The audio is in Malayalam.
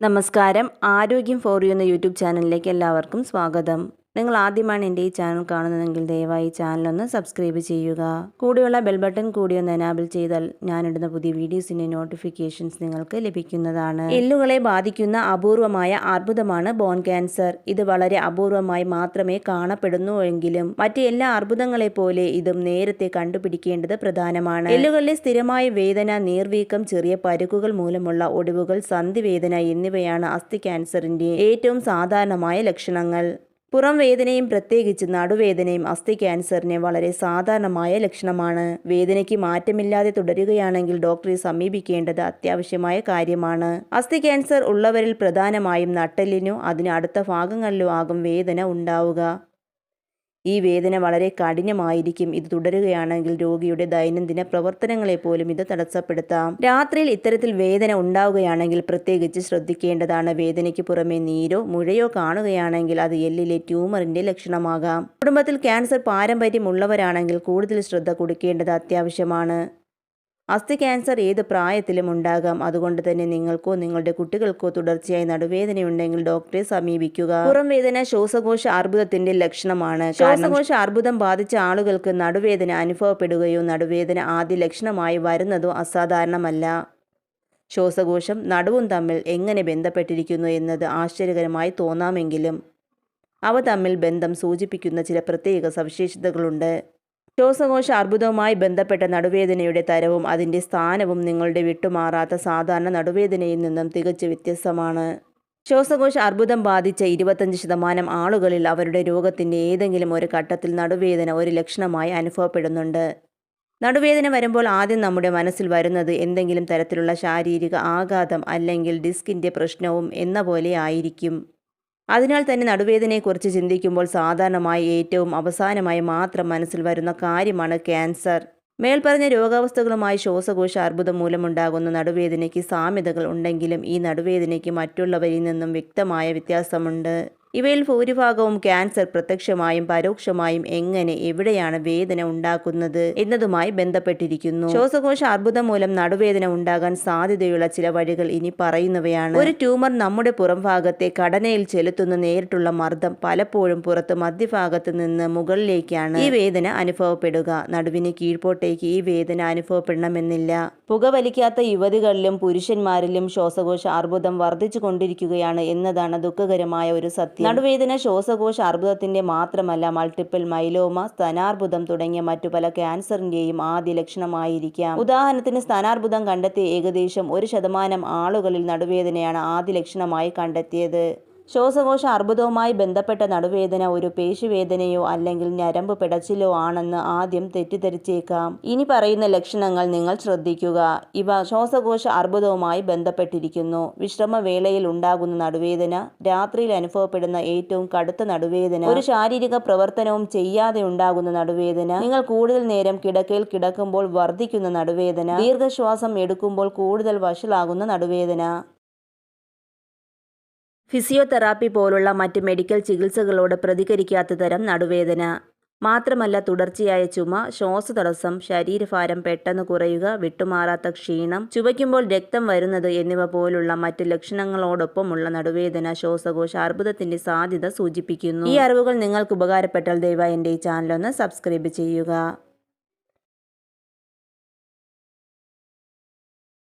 നമസ്കാരം. ആരോഗ്യം ഫോർ യു എന്ന യൂട്യൂബ് ചാനലിലേക്ക് എല്ലാവർക്കും സ്വാഗതം. നിങ്ങൾ ആദ്യമാണ് എന്റെ ഈ ചാനൽ കാണുന്നതെങ്കിൽ ദയവായി ചാനലൊന്ന് സബ്സ്ക്രൈബ് ചെയ്യുക. കൂടെയുള്ള ബെൽ ബട്ടൺ കൂടി ഒന്ന് എനാബിൾ ചെയ്താൽ ഞാനിടുന്ന പുതിയ വീഡിയോസിന്റെ നോട്ടിഫിക്കേഷൻസ് നിങ്ങൾക്ക് ലഭിക്കുന്നതാണ്. എല്ലുകളെ ബാധിക്കുന്ന അപൂർവമായ അർബുദമാണ് ബോൺ ക്യാൻസർ ഇത് വളരെ അപൂർവമായി മാത്രമേ കാണപ്പെടുന്നുവെങ്കിലും മറ്റ് എല്ലാ അർബുദങ്ങളെ പോലെ ഇതും നേരത്തെ കണ്ടുപിടിക്കേണ്ടത് പ്രധാനമാണ്. എല്ലുകളിലെ സ്ഥിരമായ വേദന നീർവീക്കം ചെറിയ പരുക്കുകൾ മൂലമുള്ള ഒടിവുകൾ സന്ധിവേദന എന്നിവയാണ് അസ്ഥി ക്യാൻസറിന്റെ ഏറ്റവും സാധാരണമായ ലക്ഷണങ്ങൾ. പുറം വേദനയും പ്രത്യേകിച്ച് നടുവേദനയും അസ്ഥി ക്യാൻസറിന് വളരെ സാധാരണമായ ലക്ഷണമാണ്. വേദനയ്ക്ക് മാറ്റമില്ലാതെ തുടരുകയാണെങ്കിൽ ഡോക്ടറെ സമീപിക്കേണ്ടത് അത്യാവശ്യമായ കാര്യമാണ്. അസ്ഥി ക്യാൻസർ ഉള്ളവരിൽ പ്രധാനമായും നട്ടലിനോ അതിന് അടുത്ത ഭാഗങ്ങളിലോ ആകും വേദന ഉണ്ടാവുക. ഈ വേദന വളരെ കഠിനമായിരിക്കും. ഇത് തുടരുകയാണെങ്കിൽ രോഗിയുടെ ദൈനംദിന പ്രവർത്തനങ്ങളെ പോലും ഇത് തടസ്സപ്പെടുത്താം. രാത്രിയിൽ ഇത്തരത്തിൽ വേദന ഉണ്ടാവുകയാണെങ്കിൽ പ്രത്യേകിച്ച് ശ്രദ്ധിക്കേണ്ടതാണ് വേദനയ്ക്ക് പുറമെ നീരോ മുഴയോ കാണുകയാണെങ്കിൽ അത് എല്ലിലെ ട്യൂമറിന്റെ ലക്ഷണമാകാം. കുടുംബത്തിൽ ക്യാൻസർ പാരമ്പര്യമുള്ളവരാണെങ്കിൽ കൂടുതൽ ശ്രദ്ധ കൊടുക്കേണ്ടത് അത്യാവശ്യമാണ്. അസ്ഥി ക്യാൻസർ ഏത് പ്രായത്തിലും ഉണ്ടാകാം. അതുകൊണ്ട് തന്നെ നിങ്ങൾക്കോ നിങ്ങളുടെ കുട്ടികൾക്കോ തുടർച്ചയായി നടുവേദനയുണ്ടെങ്കിൽ ഡോക്ടറെ സമീപിക്കുക. പുറം വേദന ശ്വാസകോശ അർബുദത്തിന്റെ ലക്ഷണമാണ്. ശ്വാസകോശ അർബുദം ബാധിച്ച ആളുകൾക്ക് നടുവേദന അനുഭവപ്പെടുകയോ നടുവേദന ആദ്യ ലക്ഷണമായി വരുന്നതോ അസാധാരണമല്ല. ശ്വാസകോശം നടുവും തമ്മിൽ എങ്ങനെ ബന്ധപ്പെട്ടിരിക്കുന്നു എന്നത് ആശ്ചര്യകരമായി തോന്നാമെങ്കിലും അവ തമ്മിൽ ബന്ധം സൂചിപ്പിക്കുന്ന ചില പ്രത്യേക സവിശേഷതകളുണ്ട്. ശ്വാസകോശ അർബുദവുമായി ബന്ധപ്പെട്ട നടുവേദനയുടെ തരവും അതിന്റെ സ്ഥാനവും നിങ്ങളുടെ വിട്ടുമാറാത്ത സാധാരണ നടുവേദനയിൽ നിന്നും തികച്ചു വ്യത്യസ്തമാണ്. ശ്വാസകോശ അർബുദം ബാധിച്ച ഇരുപത്തഞ്ച് ശതമാനം ആളുകളിൽ അവരുടെ രോഗത്തിന്റെ ഏതെങ്കിലും ഒരു ഘട്ടത്തിൽ നടുവേദന ഒരു ലക്ഷണമായി അനുഭവപ്പെടുന്നുണ്ട്. നടുവേദന വരുമ്പോൾ ആദ്യം നമ്മുടെ മനസ്സിൽ വരുന്നത് എന്തെങ്കിലും തരത്തിലുള്ള ശാരീരിക ആഘാതം അല്ലെങ്കിൽ ഡിസ്കിന്റെ പ്രശ്നവും എന്ന പോലെ ആയിരിക്കും. അതിനാൽ തന്നെ നടുവേദനയെക്കുറിച്ച് ചിന്തിക്കുമ്പോൾ സാധാരണമായി ഏറ്റവും അവസാനമായി മാത്രം മനസ്സിൽ വരുന്ന കാര്യമാണ് ക്യാൻസർ. മേൽപ്പറഞ്ഞ രോഗാവസ്ഥകളുമായി ശ്വാസകോശ അർബുദം മൂലമുണ്ടാകുന്ന നടുവേദനയ്ക്ക് സാമ്യതകൾ ഉണ്ടെങ്കിലും ഈ നടുവേദനയ്ക്ക് മറ്റുള്ളവരിൽ നിന്നും വ്യക്തമായ വ്യത്യാസമുണ്ട്. ഇവയിൽ ഭൂരിഭാഗവും ക്യാൻസർ പ്രത്യക്ഷമായും പരോക്ഷമായും എങ്ങനെ എവിടെയാണ് വേദന ഉണ്ടാക്കുന്നത് എന്നതുമായി ബന്ധപ്പെട്ടിരിക്കുന്നു. ശ്വാസകോശ അർബുദം മൂലം നടുവേദന ഉണ്ടാകാൻ സാധ്യതയുള്ള ചില വഴികൾ ഇനി പറയുന്നവയാണ്. ഒരു ട്യൂമർ നമ്മുടെ പുറംഭാഗത്തെ ഘടനയിൽ ചെലുത്തുന്ന നേരിട്ടുള്ള മർദ്ദം പലപ്പോഴും പുറത്ത് മധ്യഭാഗത്ത് നിന്ന് മുകളിലേക്കാണ് ഈ വേദന അനുഭവപ്പെടുക. നടുവിന് കീഴ്പോട്ടേക്ക് ഈ വേദന അനുഭവപ്പെടണമെന്നില്ല. പുകവലിക്കാത്ത യുവതികളിലും പുരുഷന്മാരിലും ശ്വാസകോശ അർബുദം വർദ്ധിച്ചു കൊണ്ടിരിക്കുകയാണ് എന്നതാണ് ദുഃഖകരമായ ഒരു സത്യം. നടുവേദന ശ്വാസകോശ അർബുദത്തിന്റെ മാത്രമല്ല മൾട്ടിപ്പിൾ മൈലോമ സ്തനാർബുദം തുടങ്ങിയ മറ്റു പല ക്യാൻസറിന്റെയും ആദ്യ ലക്ഷണമായിരിക്കാം. ഉദാഹരണത്തിന് സ്തനാർബുദം കണ്ടെത്തിയ ഏകദേശം ഒരു ശതമാനം ആളുകളിൽ നടുവേദനയാണ് ആദ്യ ലക്ഷണമായി കണ്ടെത്തിയത്. ശ്വാസകോശ അർബുദവുമായി ബന്ധപ്പെട്ട നടുവേദന ഒരു പേശിവേദനയോ അല്ലെങ്കിൽ ഞരമ്പ് പിടച്ചിലോ ആണെന്ന് ആദ്യം തെറ്റിദ്ധരിച്ചേക്കാം. ഇനി പറയുന്ന ലക്ഷണങ്ങൾ നിങ്ങൾ ശ്രദ്ധിക്കുക. ഇവ ശ്വാസകോശ അർബുദവുമായി ബന്ധപ്പെട്ടിരിക്കുന്നു. വിശ്രമവേളയിൽ ഉണ്ടാകുന്ന നടുവേദന രാത്രിയിൽ അനുഭവപ്പെടുന്ന ഏറ്റവും കടുത്ത നടുവേദന ഒരു ശാരീരിക പ്രവർത്തനവും ചെയ്യാതെ ഉണ്ടാകുന്ന നടുവേദന നിങ്ങൾ കൂടുതൽ നേരം കിടക്കയിൽ കിടക്കുമ്പോൾ വർദ്ധിക്കുന്ന നടുവേദന ദീർഘശ്വാസം എടുക്കുമ്പോൾ കൂടുതൽ വഷളാകുന്ന നടുവേദന. ഫിസിയോതെറാപ്പി പോലുള്ള മറ്റ് മെഡിക്കൽ ചികിത്സകളോട് പ്രതികരിക്കാത്ത തരം നടുവേദന. മാത്രമല്ല തുടർച്ചയായ ചുമ ശ്വാസതടസ്സം ശരീരഭാരം പെട്ടെന്ന് കുറയുക വിട്ടുമാറാത്ത ക്ഷീണം ചുവയ്ക്കുമ്പോൾ രക്തം വരുന്നത് എന്നിവ പോലുള്ള മറ്റ് ലക്ഷണങ്ങളോടൊപ്പമുള്ള നടുവേദന ശ്വാസകോശ അർബുദത്തിന്റെ സാധ്യത സൂചിപ്പിക്കുന്നു. ഈ അറിവുകൾ നിങ്ങൾക്ക് ഉപകാരപ്പെട്ടാൽ ദയവായി എന്റെ ഈ ചാനലൊന്ന് സബ്സ്ക്രൈബ് ചെയ്യുക.